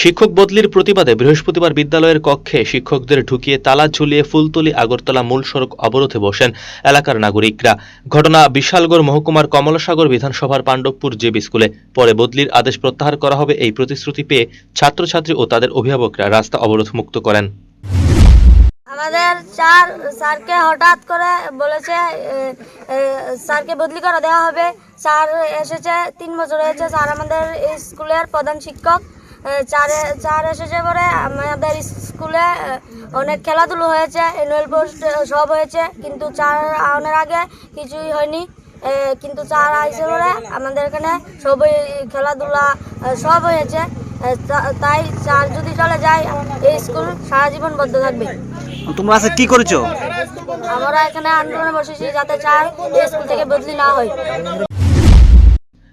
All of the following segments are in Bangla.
শিক্ষক বদলির প্রতিবাদে বৃহস্পতিবার বিদ্যালয়ের কক্ষে শিক্ষকদের ঢুকিয়ে তালা ঝুলিয়ে ফুলতলি আগরতলা মূল সড়ক অবরোধে বসেন এলাকার নাগরিকরা। ঘটনা বিশালগড় মহকুমার কমলাসাগর বিধানসভার পাণ্ডবপুর জেবি স্কুলে। পরে বদলির আদেশ প্রত্যাহার করা হবে এই প্রতিশ্রুতি পেয়ে ছাত্রছাত্রী ও তাদের অভিভাবকরা রাস্তা অবরোধ মুক্ত করেন। আমাদের স্যার, স্যারকে হঠাৎ করে বলেছে স্যারকে বদলি করে দেওয়া হবে। স্যার এসেছে, তিন বছর হয়েছে। স্যার আমাদের স্কুলের প্রধান শিক্ষক। স্যার স্যার এসেছে পরে আমাদের স্কুলে অনেক খেলাধুলো হয়েছে অ্যানুয়াল পোস্ট সব হয়েছে কিন্তু চার আনার আগে কিছুই হয়নি। কিন্তু চার আইসে পরে আমাদের এখানে সবই খেলাধুলা সব হয়েছে। তাই চার যদি চলে যায় এই স্কুল সারা জীবন বদ্ধ থাকবে। তোমরা আজকে কি করেছ? আমরা এখানে আন্দোলনে বসেছি যাতে চাই এই স্কুল থেকে বদলি না হয়।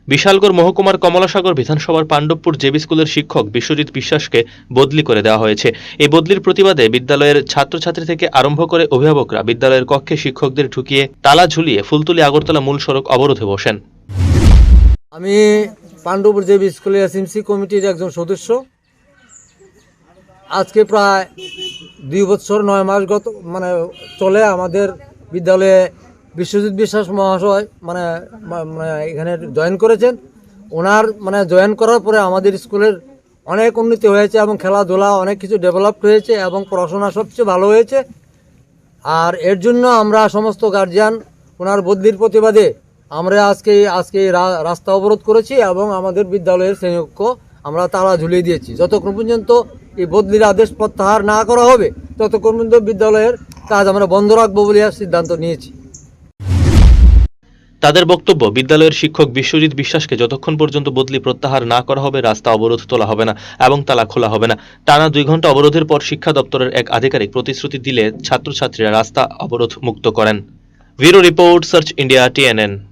বিশালগড় মহকুমার কমলাসাগর বিধানসভার পাণ্ডবপুর জেবি স্কুলের শিক্ষক বিশ্বজিৎ বিশ্বাসকে বদলি করে দেওয়া হয়েছে। এই বদলির প্রতিবাদে বিদ্যালয়ের ছাত্রছাত্রী থেকে আরম্ভ করে অভিভাবকরা বিদ্যালয়ের কক্ষে শিক্ষকদের ঢুকিয়ে তালা ঝুলিয়ে ফুলতুলি আগরতলা মূল সড়ক অবরোধে বসেন। আমি পাণ্ডবপুর জেবি স্কুলের এসএমসি কমিটির একজন সদস্য। আজকে প্রায় দুই বছর, নয় মাস গত মানে চলে আমাদের বিদ্যালয়ে বিশ্বজিৎ বিশ্বাস মহাশয় মানে মানে এখানে জয়েন করেছেন। ওনার মানে জয়েন করার পরে আমাদের স্কুলের অনেক উন্নতি হয়েছে এবং খেলাধুলা অনেক কিছু ডেভেলপড হয়েছে এবং পড়াশোনা সবচেয়ে ভালো হয়েছে। আর এর জন্য আমরা সমস্ত গার্জিয়ান ওনার বদলির প্রতিবাদে আমরা আজকে আজকে রাস্তা অবরোধ করেছি এবং আমাদের বিদ্যালয়ের শ্রেণীকক্ষ আমরা তালা ঝুলিয়ে দিয়েছি। যতক্ষণ পর্যন্ত এই বদলির আদেশ প্রত্যাহার না করা হবে, ততক্ষণ পর্যন্ত বিদ্যালয়ের কাজ আমরা বন্ধ রাখব বলে সিদ্ধান্ত নিয়েছি। তাদের বক্তব্য, বিদ্যালয়ের শিক্ষক বিশ্বজিৎ বিশ্বাসকে যতক্ষণ পর্যন্ত বদলি প্রত্যাহার না করা হবে, রাস্তা অবরোধ তোলা হবে না এবং তালা খোলা হবে না। টানা দুই ঘণ্টা অবরোধের পর শিক্ষা দপ্তরের এক আধিকারিক প্রতিশ্রুতি দিলে ছাত্রছাত্রীরা রাস্তা অবরোধ মুক্ত করেন। Bureau report, search India, TNN.